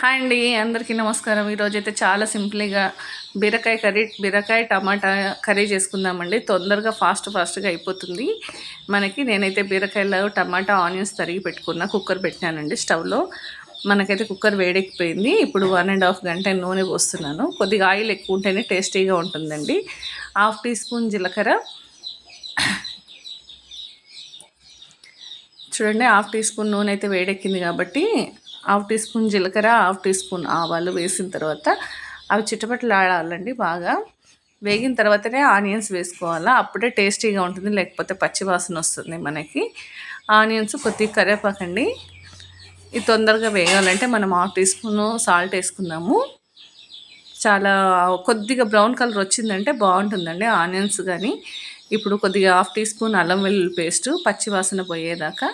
Hi అండి అందరికీ నమస్కారం. ఈరోజు అయితే చాలా సింపుల్గా బీరకాయ కర్రీ బీరకాయ టమాటా కర్రీ చేసుకుందామండి. తొందరగా ఫాస్ట్ ఫాస్ట్గా అయిపోతుంది. మనకి నేనైతే బీరకాయలో టమాటా ఆనియన్స్ తరిగి పెట్టుకున్న కుక్కర్ పెట్టినానండి స్టవ్లో. మనకైతే కుక్కర్ వేడెక్కిపోయింది. ఇప్పుడు వన్ అండ్ హాఫ్ గంట నూనె పోస్తున్నాను. కొద్దిగా ఆయిల్ ఎక్కువ ఉంటేనే టేస్టీగా ఉంటుందండి. హాఫ్ టీ స్పూన్ జీలకర్ర. చూడండి హాఫ్ టీ స్పూన్ నూనె అయితే వేడెక్కింది కాబట్టి హాఫ్ టీ స్పూన్ జీలకర్ర హాఫ్ టీ స్పూన్ ఆవాలు వేసిన తర్వాత అవి చిట్టపట్లు బాగా. వేగిన తర్వాతనే ఆనియన్స్ వేసుకోవాలా. అప్పుడే టేస్టీగా ఉంటుంది లేకపోతే పచ్చి వాసన వస్తుంది మనకి. ఆనియన్స్ కొద్దిగా కరివేపాకండి. ఇది తొందరగా వేయాలంటే మనం హాఫ్ టీ స్పూన్ సాల్ట్ వేసుకుందాము చాలా కొద్దిగా బ్రౌన్ కలర్ వచ్చిందంటే బాగుంటుందండి ఆనియన్స్ కానీ. ఇప్పుడు కొద్దిగా హాఫ్ టీ స్పూన్ అల్లం వెల్లుల్లి పేస్టు పచ్చి వాసన పోయేదాకా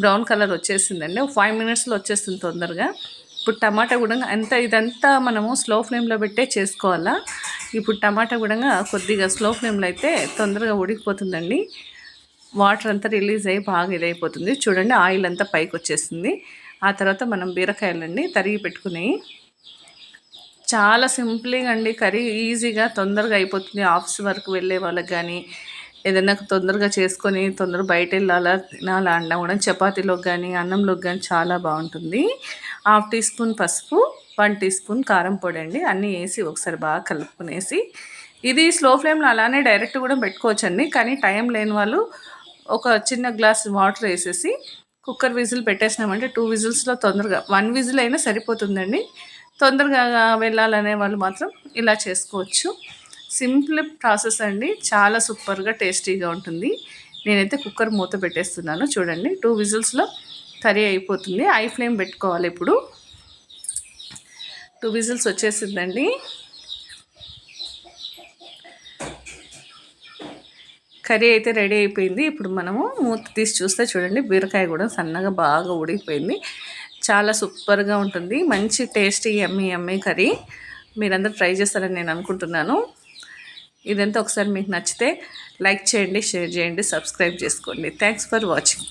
బ్రౌన్ కలర్ వచ్చేసిందండి. ఒక ఫైవ్ మినిట్స్లో వచ్చేస్తుంది తొందరగా. ఇప్పుడు టమాటా కూడా అంత ఇదంతా మనము స్లో ఫ్లేమ్లో పెట్టే చేసుకోవాలా? ఇప్పుడు టమాటా కూడా కొద్దిగా స్లో ఫ్లేమ్లో అయితే తొందరగా ఉడికిపోతుందండి. వాటర్ అంతా రిలీజ్ అయ్యి బాగా ఇదైపోతుంది. చూడండి ఆయిల్ అంతా పైకి వచ్చేసింది. ఆ తర్వాత మనం బీరకాయలండి తరిగి పెట్టుకుని చాలా సింపుల్గా అండి. కర్రీ ఈజీగా తొందరగా అయిపోతుంది. ఆఫీస్ వరకు వెళ్ళే వాళ్ళకి కానీ ఏదైనా తొందరగా చేసుకొని తొందరగా బయట వెళ్ళాలా తినాలా అన్నా కూడా. చపాతీలోకి కానీ అన్నంలోకి కానీ చాలా బాగుంటుంది. హాఫ్ టీ స్పూన్ పసుపు వన్ టీ స్పూన్ కారం పొడి అండి. అన్నీ వేసి ఒకసారి బాగా కలుపుకునేసి. ఇది స్లో ఫ్లేమ్లో అలానే డైరెక్ట్ కూడా పెట్టుకోవచ్చండి. కానీ టైం లేని వాళ్ళు ఒక చిన్న గ్లాస్ వాటర్ వేసేసి కుక్కర్ విజిల్ పెట్టేసినామంటే టూ విజిల్స్లో తొందరగా వన్ విజిల్ అయినా సరిపోతుందండి. తొందరగా వెళ్ళాలనే వాళ్ళు మాత్రం ఇలా చేసుకోవచ్చు. సింపుల్ ప్రాసెస్ అండి. చాలా సూపర్గా టేస్టీగా ఉంటుంది. నేనైతే కుక్కర్ మూత పెట్టేస్తున్నాను. చూడండి టూ విజిల్స్లో కర్రీ అయిపోతుంది. ఐ ఫ్లేమ్ పెట్టుకోవాలి ఇప్పుడు. టూ విజిల్స్ వచ్చేసిందండి. కర్రీ అయితే రెడీ అయిపోయింది. ఇప్పుడు మనము మూత తీసి చూస్తే చూడండి బీరకాయ కూడా సన్నగా బాగా ఉడికిపోయింది చాలా సూపర్గా ఉంటుంది. మంచి టేస్టీ ఎమ్మీ ఎమ్మీ కర్రీ. మీరందరూ ట్రై చేస్తారని నేను అనుకుంటున్నాను. ఇదంతా ఒకసారి మీకు నచ్చితే లైక్ చేయండి షేర్ చేయండి సబ్స్క్రైబ్ చేసుకోండి. Thanks for watching